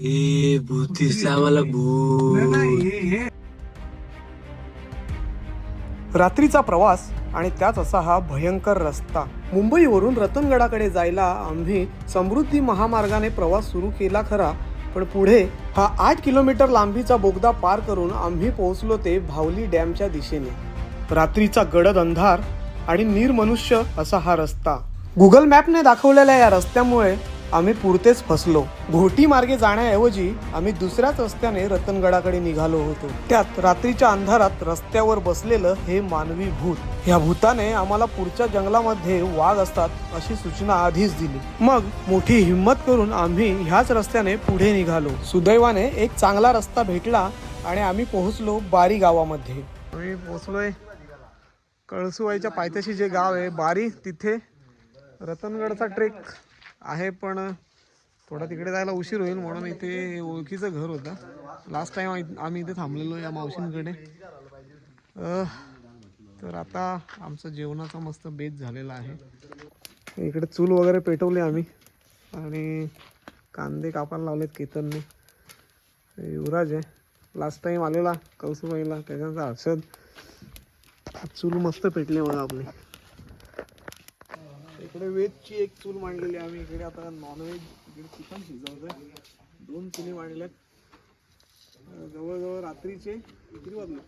ए भूत दिसला भूत. रात्रीचा प्रवास आणि त्याच असा हा भयंकर रस्ता. मुंबईवरून रतनगडाकडे जायला आम्ही समृद्धी महामार्गाने प्रवास सुरू केला खरा पण पुढे हा आठ किलोमीटर लांबीचा बोगदा पार करून आम्ही पोहोचलो ते भावली डॅमच्या दिशेने. रात्रीचा गडद अंधार आणि निर्मनुष्य असा हा रस्ता. गुगल मॅपने दाखवलेल्या या रस्त्यामुळे आम्ही पुरतेच फसलो. घोटी मार्गे जाण्याऐवजी आम्ही दुसऱ्याच रस्त्याने रतनगडाकडे निघालो होतो. त्यात रात्रीच्या अंधारात रस्त्यावर बसलेलं हे मानवी भूत. ह्या भूताने आम्हाला पुढच्या जंगलामध्ये वाघ असतात अशी सूचना आधीच दिली. मग मोठी हिंमत करून आम्ही ह्याच रस्त्याने पुढे निघालो. सुदैवाने एक चांगला रस्ता भेटला आणि आम्ही पोहोचलो बारी गावामध्ये. आम्ही पोहोचलोय कळसुवाईच्या पायथ्याशी जे गाव आहे बारी तिथे रतनगडचा ट्रेक. आहे पण थोडा तिकडे जायला उशीर होईल म्हणून इथे ओळखीचं घर होतं. लास्ट टाइम आम्ही इथे थांबलेलो या मावशींकडे. तर आता आमचं जेवणाचा मस्त बेत झालेला आहे. इकडे चूल वगैरे पेटवली आम्ही. आणि कांदे कापायला लावलेत केतनने. युवराज आहे. लास्ट टाइम आलेला कौसुबाईला त्याच्यानंतर हर्षद. चूल मस्त पेटली बघा आपली. इकडे व्हेजची एक चूल मांडलेली आहे. आम्ही इकडे आता नॉनव्हेज इकडे चिकन शिजवतोय. दोन चुली मांडल्यात. जवळजवळ रात्रीचे किती वाजले?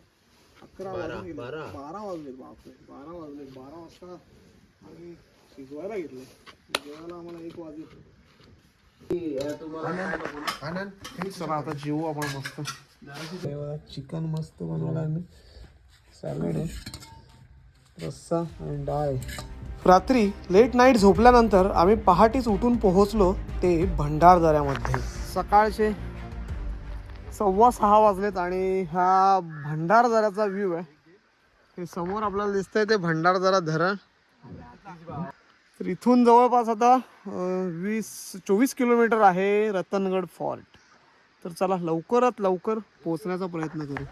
अकरा वाजून गेले. बारा. वाजले बापरे. बारा वाजले बारा वाजता आम्ही शिजवायला घेतलं जेवायला आम्हाला एक वाजले. चला आता जेवू आपण मस्त. चिकन मस्त बनवलं आम्ही. सॅलड आहे. रस्सा आणि डाळ. रात्री लेट नाईट झोपल्यानंतर आम्ही पहाटेच उठून पोहोचलो ते भंडारदऱ्यामध्ये सकाळचे सव्वा सहा वाजलेत आणि हा भंडारदऱ्याचा व्ह्यू आहे. हे समोर आपल्याला दिसतंय ते भंडारदरा धरण तर इथून जवळपास आता वीस चोवीस किलोमीटर आहे रतनगड फॉर्ट तर चला लवकरात लवकर पोहोचण्याचा प्रयत्न करू.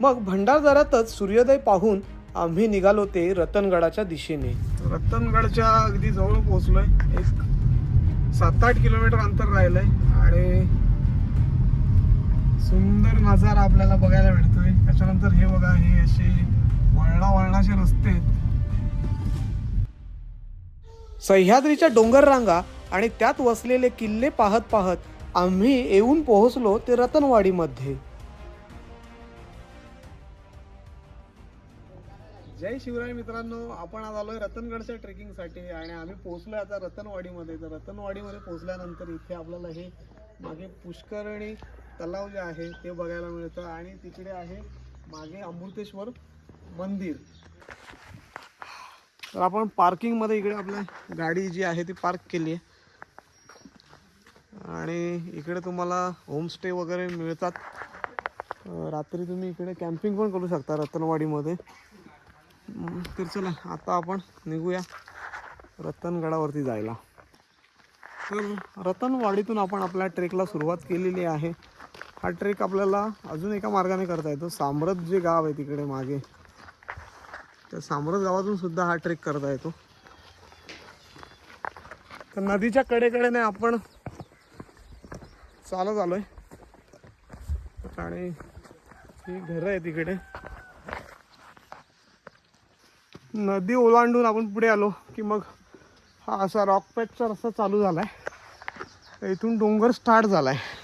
मग भंडारदऱ्यातच सूर्योदय पाहून आम्ही निघालो ते रतनगडाच्या दिशेने. रतनगडच्या अगदी जवळ पोहोचलोय. एक सात आठ किलोमीटर अंतर राहिलंय आणि सुंदर नजारा आपल्याला बघायला मिळतोय. त्याच्यानंतर हे बघा हे असे वळणा वळणाचे रस्ते सह्याद्रीच्या डोंगर रांगा आणि त्यात वसलेले किल्ले पाहत पाहत आम्ही येऊन पोहोचलो ते रतनवाडीमध्ये. जय शिवराय मित्रांनो आपण आज आलोय रतनगडच्या ट्रेकिंगसाठी आणि आम्ही पोहोचलोय आता रतनवाडीमध्ये. तर रतनवाडीमध्ये पोहोचल्यानंतर इथे आपल्याला हे मागे पुष्करणी तलाव जे आहे ते बघायला मिळतं आणि तिकडे आहे मागे अमृतेश्वर मंदिर. तर आपण पार्किंगमध्ये इकडे आपल्या गाडी जी आहे ती पार्क केली आहे. आणि इकडे तुम्हाला होमस्टे वगैरे मिळतात. रात्री तुम्ही इकडे कॅम्पिंग पण करू शकता रतनवाडीमध्ये. तर चला आता आपण निघूया रतनगडावरती जायला. तर रतनवाडीतून आपण आपल्या ट्रेकला सुरुवात केलेली आहे. हा ट्रेक आपल्याला अजून एका मार्गाने करता येतो. साम्रत जे गाव आहे तिकडे मागे त्या साम्रत गावातून सुद्धा हा ट्रेक करता येतो. तर नदीच्या कडेकडेने आपण चालत आलोय. आणि ही घरं आहे तिकडे. नदी ओलांडून आपण पुढे आलो की मग हा असा रॉक पॅचचा रस्ता चालू झाला आहे इथून डोंगर स्टार्ट झाला आहे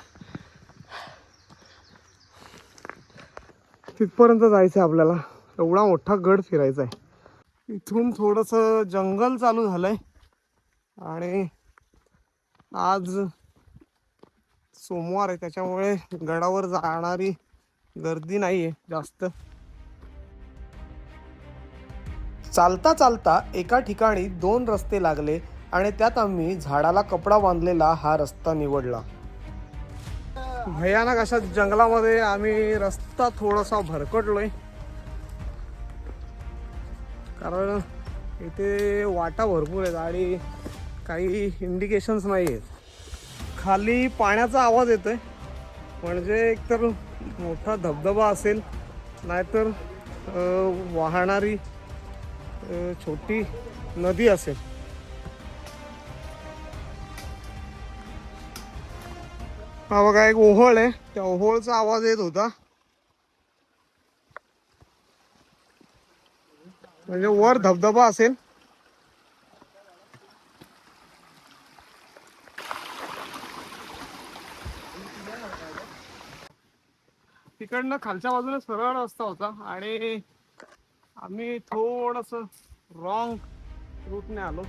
तिथपर्यंत जायचं आहे आपल्याला. एवढा मोठा गड फिरायचा आहे इथून थोडंसं जंगल चालू झालं आहे आणि आज सोमवार आहे त्याच्यामुळे गडावर जाणारी गर्दी नाही आहे जास्त. चालता चालता एका ठिकाणी दोन रस्ते लागले आणि त्यात आम्ही झाडाला कपडा बांधलेला हा रस्ता निवडला. भयानक अशा जंगलामध्ये आम्ही रस्ता थोडासा भरकटलोय. कारण इथे वाटा भरपूर आहेत आणि काही इंडिकेशन्स नाही आहेत खाली पाण्याचा आवाज येतो आहे म्हणजे एकतर मोठा धबधबा असेल नाहीतर वाहणारी छोटी नदी असेल. हा बघा एक ओहोळ आहे. त्या ओहोळचा आवाज येत होता. म्हणजे वर धबधबा असेल. तिकडनं खालच्या बाजूला सरळ रस्ता होता आणि आम्ही थोडस रॉंग रूटने आलो.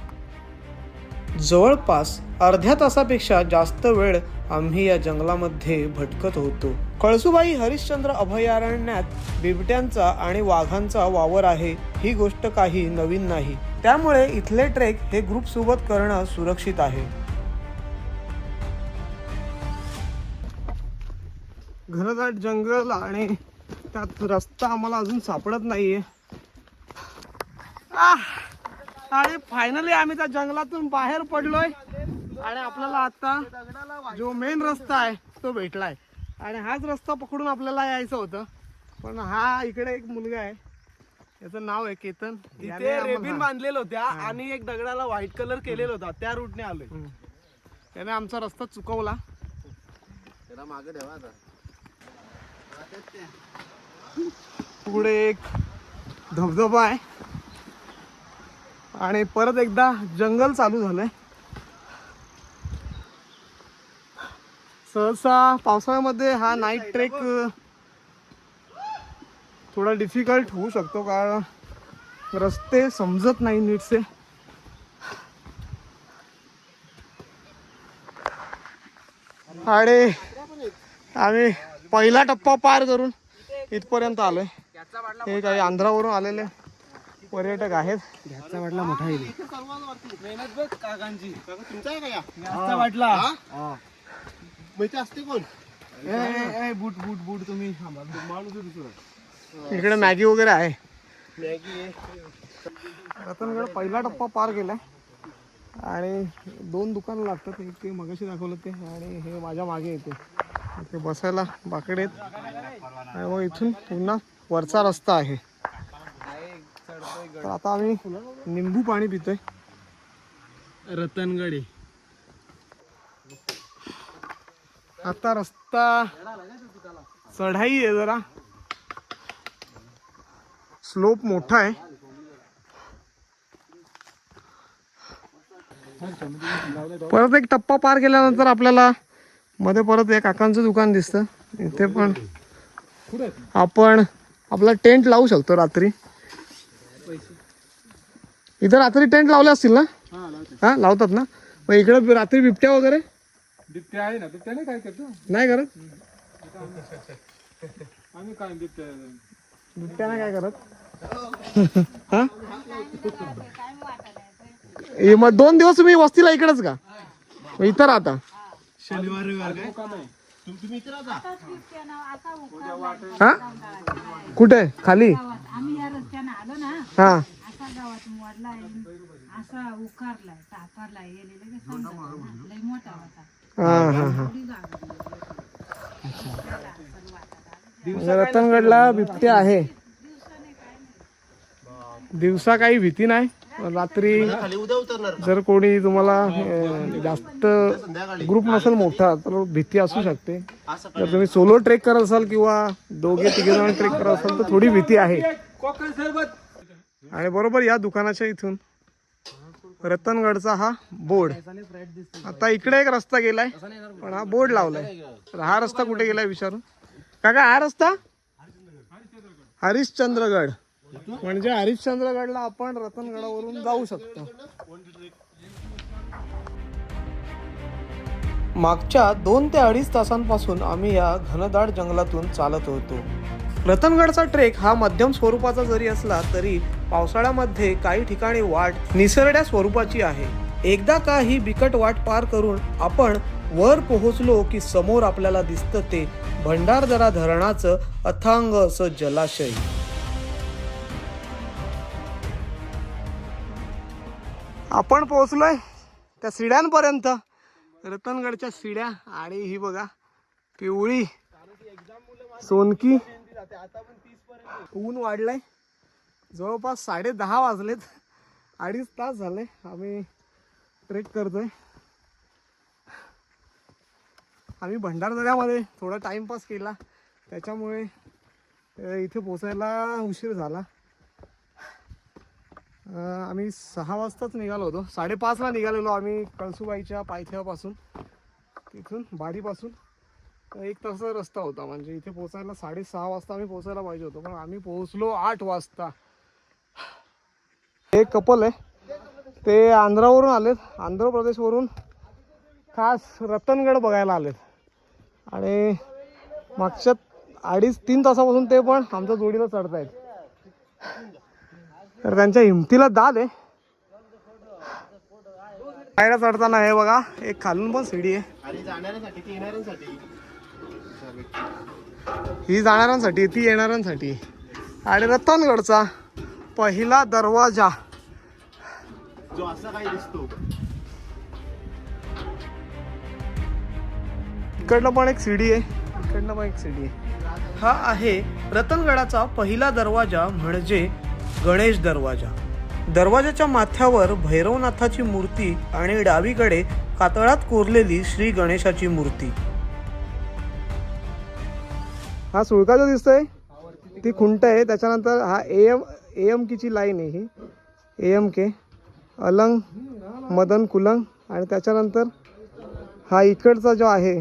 जवळपास अर्ध्या तासापेक्षा जास्त वेळ आम्ही या जंगलामध्ये भटकत होतो. कळसुबाई हरिश्चंद्र अभयारण्यात बिबट्यांचा आणि वाघांचा वावर आहे ही गोष्ट काही नवीन नाही. त्यामुळे इथले ट्रेक हे ग्रुप सोबत करणं सुरक्षित आहे. घनदाट जंगल आणि त्यात रस्ता आम्हाला अजून सापडत नाहीये! आणि फायनली आम्ही त्या जंगलातून बाहेर पडलोय. आणि आपल्याला आता जो मेन रस्ता आहे तो भेटलाय. आणि हाच रस्ता पकडून आपल्याला यायचं होतं. पण हा इकडे एक मुलगा आहे. याचं नाव आहे केतन. तिथे आम्हाला- रेबिन बांधलेलं होत्या आणि एक दगडाला व्हाईट कलर केलेला होता. त्या रूटने आलोय. हम्म. त्याने आमचा रस्ता चुकवला. पुढे एक धबधबा आहे. आणि परत एकदा जंगल चालू झालंय. सहसा पावसाळ्यामध्ये हा नाईट ट्रेक थोडा डिफिकल्ट होऊ शकतो कारण रस्ते समजत नाही नीटसे. आणि आम्ही पहिला टप्पा पार करून इथपर्यंत आलोय. हे काही आंध्रावरून आलेले. पर्यटक आहेत. घ्याचा वाटला मोठा मेहनत बघ काकांची. घ्याचा वाटला. असते कोण? ए, बूट बूट बूट तुम्ही. आहे. इकडे मॅगी वगैरे आहे. रतनगड पहिला टप्पा पार केलाय. आणि दोन दुकानं लागतात. एक ते मगाशी दाखवलं ते. आणि हे माझ्या मागे येते. इथे बसायला बाकडे आहेत आणि मग इथून पुन्हा वरचा रस्ता आहे. तर आता आम्ही निंबू पाणी पितोय. रतनगडी. आता रस्ता चढाई आहे जरा. स्लोप मोठा आहे. परत एक टप्पा पार केल्यानंतर आपल्याला मध्ये परत एक काकांचं दुकान दिसतं. इथे पण आपण आपला टेंट लावू शकतो रात्री. इथं रात्री टेंट लावले असतील ना? हा लावतात ना? मग इकडे रात्री बिबट्या वगैरे? बिबट्या आहे ना बिबट्याने काय करतो? नाही करत? आम्ही काय बिबट्या? बिबट्याने काय करत? हा? हे मग दोन दिवस तुम्ही वस्तीला इकडेच का? इथं राहता. शनिवार रविवार काय? हा? कुठे? खाली आम्ही या रस्त्याने आलो ना हा. असा गावात मोडलाय असा उकारलाय साकारलाय समजा. लय मोठा होता. हा हा हा. थोडी जागा म्हणजे रतनगडला बिबटे आहे. दिवसा काही भीती नाही. रात्री खाली उद्या उतरणार. जर कोणी तुम्हाला अं, जास्त ग्रुप नसेल मोठा तर भीती असू शकते. जर तुम्ही सोलो ट्रेक करत असाल किंवा दोघे तिघे जण ट्रेक करत असाल तर थोडी भीती आहे. कोकण सरबत. आणि बरोबर या दुकानाच्या इथून रतनगडचा हा बोर्ड. आता इकडे एक रस्ता गेलाय पण हा बोर्ड लावलाय. तर हा रस्ता कुठे गेलाय विचारून? काका हा रस्ता? हरिश्चंद्रगड. म्हणजे हरिश्चंद्रगडला आपण रतनगडावरून जाऊ शकतो. मागच्या दोन ते अडीच तासांपासून आम्ही या घनदाट जंगलातून चालत होतो. रतनगडचा ट्रेक हा मध्यम स्वरूपाचा जरी असला तरी पावसाळ्यामध्ये काही ठिकाणी वाट निसरड्या स्वरूपाची आहे. एकदा का ही बिकट वाट पार करून आपण वर पोहोचलो की समोर आपल्याला दिसतं ते भंडारदरा धरणाचं अथांग असं जलाशय. आपण पोहोचलोय त्या सिड्यांपर्यंत. रतनगडच्या सिड्या आणि ही बघा पिवळी सोनकी. ऊन वाढलंय. जवळपास साडे दहा वाजलेत. अडीच तास झाले. आम्ही ट्रेक करतोय. आम्ही भंडारदऱ्यामध्ये थोडा टाईमपास केला. त्याच्यामुळे इथे पोचायला उशीर झाला. आम्ही सहा वाजताच निघालो होतो. साडेपाचला निघालेलो आम्ही कळसुबाईच्या पायथ्यापासून तिथून बाडीपासून एक तासाचा रस्ता होता. म्हणजे इथे पोचायला साडेसहा वाजता आम्ही पोचायला पाहिजे होतो. पण आम्ही पोहोचलो आठ वाजता. एक कपल आहे. ते आंध्रावरून आलेत आंध्र प्रदेशवरून. खास रतनगड बघायला आलेत. आणि मागच्या अडीच तीन तासापासून ते पण आमच्या जोडीला चढतायत. तर त्यांच्या हिमतीला दाद आहे. पायऱ्या चढताना हे बघा एक खालून पण शिडी आहे. ही जाणाऱ्यांसाठी ती येणाऱ्यांसाठी. आणि रतनगडचा पहिला दरवाजा. जो असा काही दिसतो. इकडनं पण एक सीडी आहे. इकडनं पण एक सीडी आहे. हा आहे रतनगडाचा पहिला दरवाजा म्हणजे गणेश दरवाजा. दरवाजाच्या माथ्यावर भैरवनाथाची मूर्ती आणि डावीकडे कातळात कोरलेली श्री गणेशाची मूर्ती. हा सुळका जो दिसतोय. ती खुंट आहे. त्याच्यानंतर हा ए एम ए एम कीची लाईन आहे ही. A M K. Alang Madan Kulang आणि त्याच्यानंतर हा इकडचा जो आहे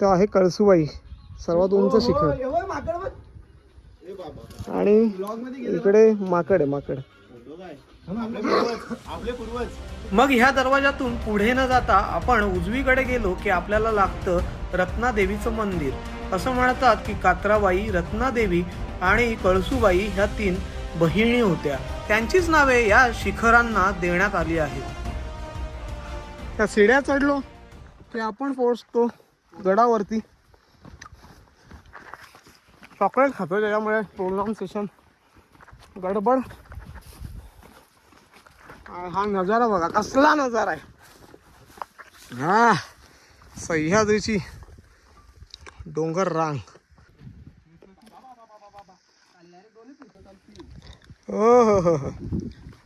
तो आहे कळसुबाई सर्वात उंच शिखर. आणि इकडे माकड आहे माकड. मग ह्या दरवाजातून पुढे न जाता आपण उजवीकडे गेलो की आपल्याला लागतं रत्नादेवीचं मंदिर. असं म्हणतात की कात्राबाई रत्नादेवी आणि कळसुबाई ह्या तीन बहिणी होत्या. त्यांचीच नावे या शिखरांना देण्यात आली आहेत. त्या शिड्या चढलो की आपण पोहोचतो गडावरती. चॉकलेट खातो त्याच्यामुळे प्रोनाऊन्सेशन गडबड. हा नजारा बघा कसला नजारा आहे. हा सह्याद्रीची डोंगर रांग. हो हो हो हो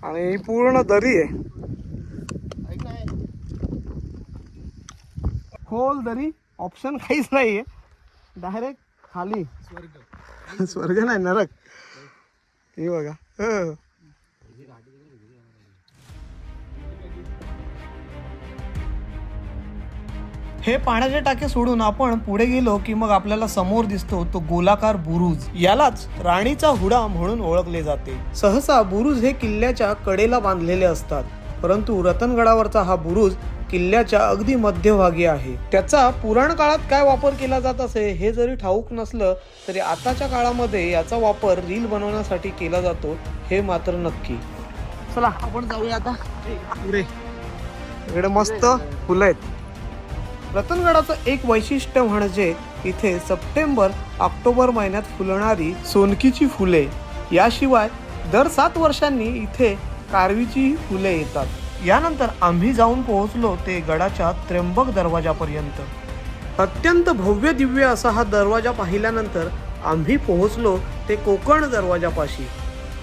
आणि ही पूर्ण दरी आहे. खोल दरी ऑप्शन काहीच नाही आहे डायरेक्ट खाली. स्वर्ग. स्वर्ग नाही नरक. हे बघा. हो. हे पाण्याचे टाके सोडून आपण पुढे गेलो की मग आपल्याला समोर दिसतो तो गोलाकार बुरुज. यालाच राणीचा हुडा म्हणून ओळखले जाते. सहसा बुरुज हे किल्ल्याच्या कडेला बांधलेले असतात. परंतु रतनगडावरचा हा बुरुज किल्ल्याच्या अगदी मध्यभागी आहे. त्याचा पुराण काळात काय वापर केला जात असे हे जरी ठाऊक नसलं तरी आताच्या काळामध्ये याचा वापर रील बनवण्यासाठी केला जातो हे मात्र नक्की. चला आपण जाऊया आता. इकडे मस्त फुलं आहेत. रतनगडाचं एक वैशिष्ट्य म्हणजे इथे सप्टेंबर ऑक्टोबर महिन्यात फुलणारी सोनकीची फुले. याशिवाय दर सात वर्षांनी इथे कारवीची फुले येतात. यानंतर आम्ही जाऊन पोहोचलो ते गडाच्या त्र्यंबक दरवाजापर्यंत. अत्यंत भव्य दिव्य असा हा दरवाजा पाहिल्यानंतर आम्ही पोहोचलो ते कोकण दरवाजापाशी.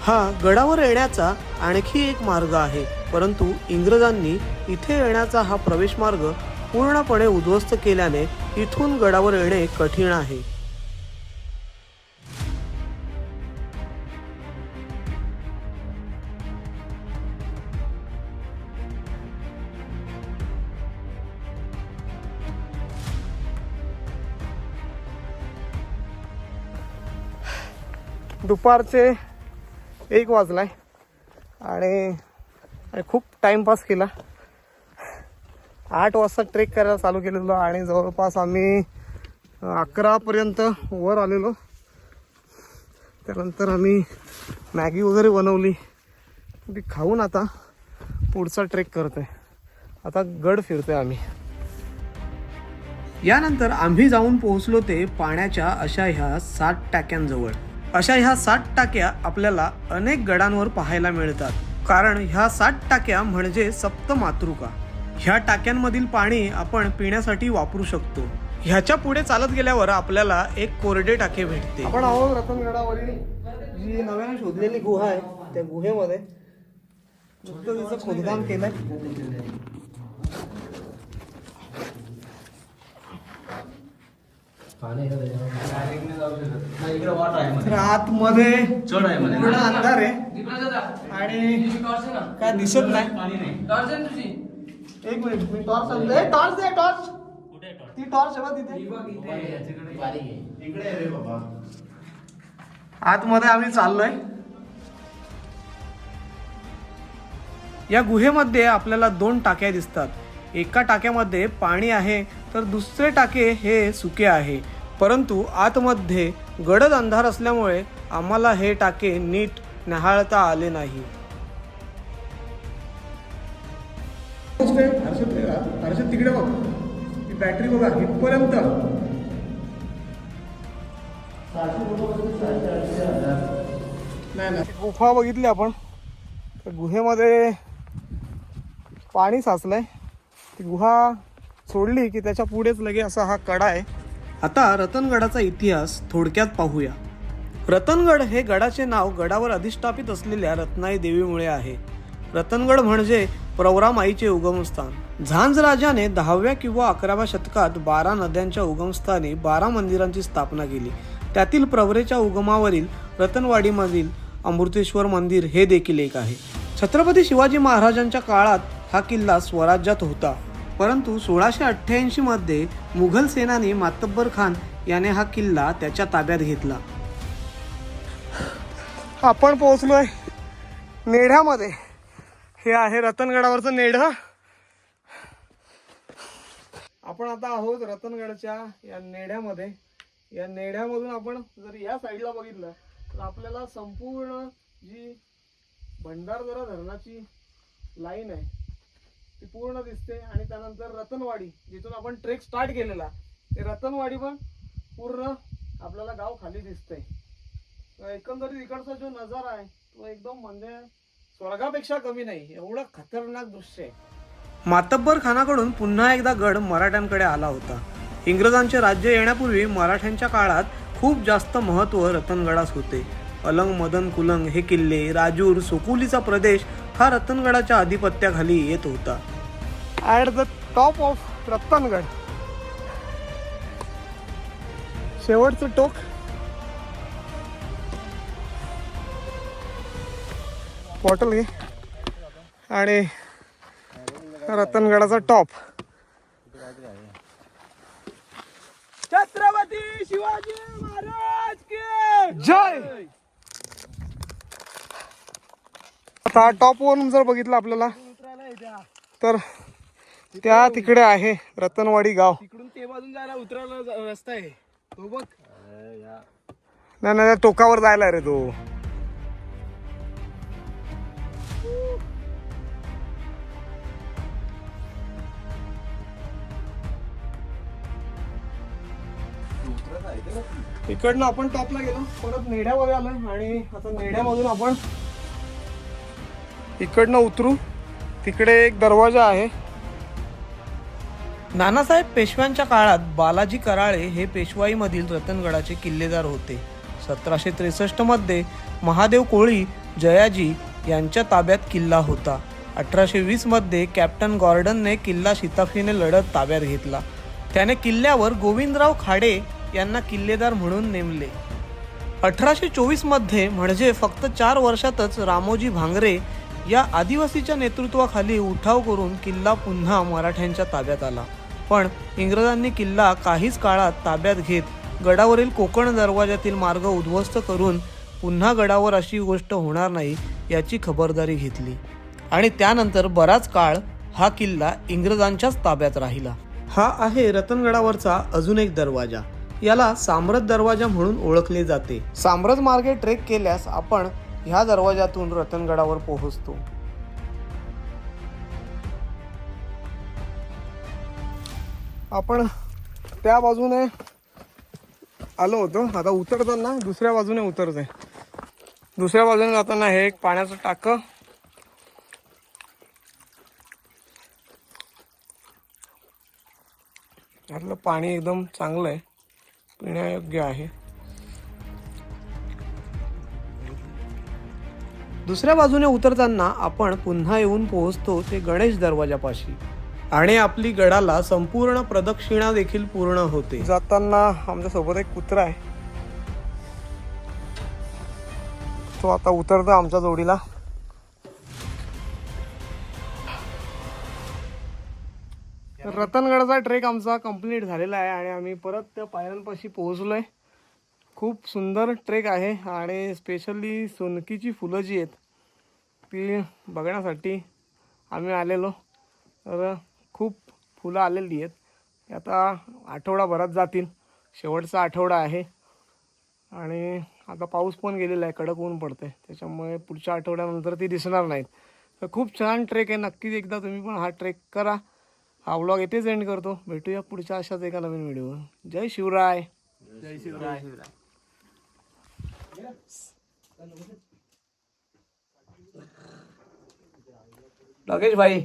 हा गडावर येण्याचा आणखी एक मार्ग आहे परंतु इंग्रजांनी इथे येण्याचा हा प्रवेश मार्ग पूर्णपणे उद्ध्वस्त केल्याने इथून गडावर येणे कठीण आहे. दुपारचे एक वाजलाय आणि आणि खूप टाईमपास केला. आठ वाजता ट्रेक करायला चालू केलेलो आणि जवळपास आम्ही अकरापर्यंत वर आलेलो. त्यानंतर आम्ही मॅगी वगैरे बनवली. ती खाऊन आता पुढचा ट्रेक करतोय. आता गड फिरतोय आम्ही. यानंतर आम्ही जाऊन पोहोचलो ते पाण्याच्या अशा ह्या सात टाक्यांजवळ. अशा ह्या सात टाक्या आपल्याला अनेक गडांवर पाहायला मिळतात. कारण ह्या सात टाक्या म्हणजे सप्त मातृका ह्या टाक्यांमधील पाणी आपण पिण्यासाठी वापरू शकतो. ह्याच्या पुढे चालत गेल्यावर आपल्याला एक कोरडे टाके भेटते आपण आहोत रतनगडावरील जी नव्याने शोधलेली गुहा आहे त्या गुहेमध्ये. तिचं खोदकाम केलंय. तर आतमध्ये पूर्ण अंधार आहे. आणि काय दिसत नाही. एक मिनिट मी टॉर्च आणतो. ए, टॉर्च दे टॉर्च ती टॉर्च आहे बघ तिथे. आतमध्ये आम्ही चाललोय. या गुहेमध्ये आपल्याला दोन टाक्या दिसतात. एका टाक्यामध्ये पाणी आहे तर दुसरे टाके हे सुके आहे. परंतु आतमध्ये गडद अंधार असल्यामुळे आम्हाला हे टाके नीट न्याहाळता आले नाही. हर्षद तिकडे बघ. ती बॅटरी बघा इथपर्यंत. नाही नाही. गुफा बघितली आपण. तर गुहेमध्ये पाणी साचलंय. ती गुहा सोडली की त्याच्या पुढेच लगे असा हा कडा आहे. आता रतनगडाचा इतिहास थोडक्यात पाहूया. रतनगड हे गडाचे नाव गडावर अधिष्ठापित असलेल्या रत्नाई देवीमुळे आहे. रतनगड म्हणजे प्रवरामाईचे उगमस्थान. झांज राजाने दहाव्या किंवा अकराव्या शतकात बारा नद्यांच्या उगमस्थानी बारा मंदिरांची स्थापना केली. त्यातील प्रवरेच्या उगमावरील रतनवाडीमधील अमृतेश्वर मंदिर हे देखील एक आहे. छत्रपती शिवाजी महाराजांच्या काळात हा किल्ला स्वराज्यात होता. परंतु सोळाशे अठ्ठ्याऐंशी मध्ये मुघल सेनानी मातब्बर खान याने हा किल्ला त्याच्या ताब्यात घेतला. आपण पोहोचलोय. नेढ्यामध्ये हे आहे रतनगडावरचं नेड आपण आता आहोत रतनगडच्या या नेढ्यामध्ये या नेढ्यामधून आपण जर या साईडला बघितलं तर आपल्याला संपूर्ण जी भंडारदरा धरणाची लाईन आहे ती पूर्ण दिसते. आणि त्यानंतर रतनवाडी जिथून आपण ट्रेक स्टार्ट केलेला ते रतनवाडी पण पूर्ण आपल्याला गाव खाली दिसतंय. एकंदरीत इकडचा जो नजारा आहे तो एकदम म्हणजे स्वर्गापेक्षा कमी नाही. एवढं खतरनाक दृश्य आहे. मातब्बर खानाकडून पुन्हा एकदा गड मराठ्यांकडे आला होता. इंग्रजांचे राज्य येण्यापूर्वी मराठ्यांच्या काळात खूप जास्त महत्त्व रतनगडास होते. अलंग मदन कुलंग हे किल्ले राजूर सोकुलीचा प्रदेश हा रतनगडाच्या आधिपत्याखाली येत होता. At the top of Ratangad. शेवटचं टोक बॉटल घे. आणि रतनगडाचा टॉप. छत्रपती शिवाजी महाराज के जय! आता टॉप वरून जर बघितलं आपल्याला तर त्या तिकडे आहे रतनवाडी गाव. तिकडून ते बाजून जायला उतरायला रस्ता आहे. तो बघ. नाही नाही त्या टोकावर जायला रे तो. इकडनं आपण टॉपला गेलो. परत नेढ्यामध्ये आलो आणि आता नेढ्यामधून आपण इकडनं उतरू. तिकडे एक दरवाजा आहे. नानासाहेब पेशव्यांच्या काळात बालाजी कराळे हे पेशवाईमधील रतनगडाचे किल्लेदार होते. सतराशे त्रेसष्टमध्ये महादेव कोळी जयाजी यांच्या ताब्यात किल्ला होता. अठराशे वीसमध्ये कॅप्टन गॉर्डनने किल्ला शिताफीने लढत ताब्यात घेतला. त्याने किल्ल्यावर गोविंदराव खाडे यांना किल्लेदार म्हणून नेमले. अठराशे चोवीसमध्ये म्हणजे फक्त चार वर्षातच रामोजी भांगरे या आदिवासीच्या नेतृत्वाखाली उठाव करून किल्ला पुन्हा मराठ्यांच्या ताब्यात आला. पण इंग्रजांनी किल्ला काहीच काळात ताब्यात घेत गडावरील कोकण दरवाजातील मार्ग उद्ध्वस्त करून पुन्हा गडावर अशी गोष्ट होणार नाही याची खबरदारी घेतली. आणि त्यानंतर बराच काळ हा किल्ला इंग्रजांच्याच ताब्यात राहिला. हा आहे रतनगडावरचा अजून एक दरवाजा. याला साम्रत दरवाजा म्हणून ओळखले जाते. साम्रत मार्गे ट्रेक केल्यास आपण ह्या दरवाजातून रतनगडावर पोहोचतो. आपण त्या बाजूने आलो होतो. आता उतरताना दुसऱ्या बाजूने उतरत आहे दुसऱ्या बाजूने जाताना हे एक पाण्याचं टाकं. यातलं पाणी एकदम चांगलं आहे पिण्यायोग्य आहे. दुसऱ्या बाजूने उतरताना आपण पुन्हा येऊन पोहोचतो ते गणेश दरवाजापाशी. आणि आपली गडाला संपूर्ण प्रदक्षिणा देखील पूर्ण होते. जाताना आमच्यासोबत एक कुत्रा आहे. तो आता उतरतो आमच्या जोडीला. रतनगडचा ट्रेक आमचा कंप्लीट झालेला आहे आणि आम्ही परत त्या पायऱ्यांपाशी पोहोचलो आहे खूप सुंदर ट्रेक आहे आणि स्पेशली सोनकीची फुलं जी आहेत ती बघण्यासाठी आम्ही आलेलो. तर खूप फुलं आलेली आहेत. आता आठवडाभरात जातील. शेवटचा आठवडा आहे. आणि आता पाऊस पण गेलेला आहे. कडक ऊन पडते त्याच्यामुळे पुढच्या आठवड्यानंतर ती दिसणार नाहीत. तर खूप छान ट्रेक आहे. नक्कीच एकदा तुम्ही पण हा ट्रेक करा. हा व्लॉग येथेच एंड करतो. भेटूया पुढच्या अशाच एका नवीन व्हिडिओ जय शिवराय. जय शिवराय. राकेश भाई.